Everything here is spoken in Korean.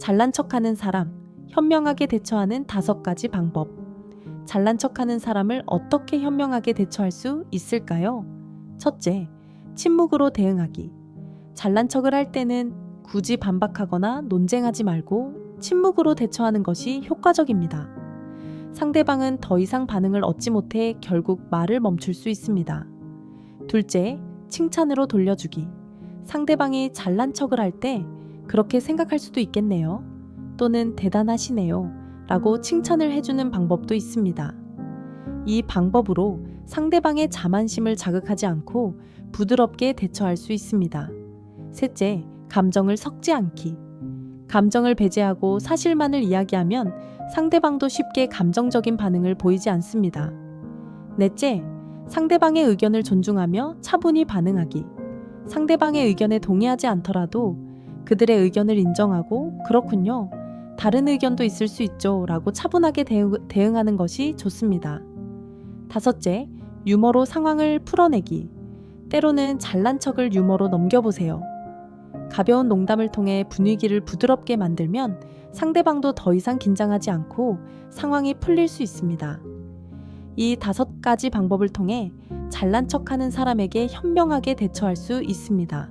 잘난 척하는 사람, 현명하게 대처하는 다섯 가지 방법. 잘난 척하는 사람을 어떻게 현명하게 대처할 수 있을까요? 첫째, 침묵으로 대응하기. 잘난 척을 할 때는 굳이 반박하거나 논쟁하지 말고 침묵으로 대처하는 것이 효과적입니다. 상대방은 더 이상 반응을 얻지 못해 결국 말을 멈출 수 있습니다. 둘째, 칭찬으로 돌려주기. 상대방이 잘난 척을 할 때 그렇게 생각할 수도 있겠네요. 또는 대단하시네요. 라고 칭찬을 해주는 방법도 있습니다. 이 방법으로 상대방의 자만심을 자극하지 않고 부드럽게 대처할 수 있습니다. 셋째, 감정을 섞지 않기. 감정을 배제하고 사실만을 이야기하면 상대방도 쉽게 감정적인 반응을 보이지 않습니다. 넷째, 상대방의 의견을 존중하며 차분히 반응하기. 상대방의 의견에 동의하지 않더라도 그들의 의견을 인정하고 그렇군요. 다른 의견도 있을 수 있죠. 라고 차분하게 대응, 대응 하는 것이 좋습니다. 다섯째, 유머로 상황을 풀어내기. 때로는 잘난 척을 유머로 넘겨보세요. 가벼운 농담을 통해 분위기를 부드럽게 만들면 상대방도 더 이상 긴장하지 않고 상황이 풀릴 수 있습니다. 이 다섯 가지 방법을 통해 잘난 척하는 사람에게 현명하게 대처할 수 있습니다.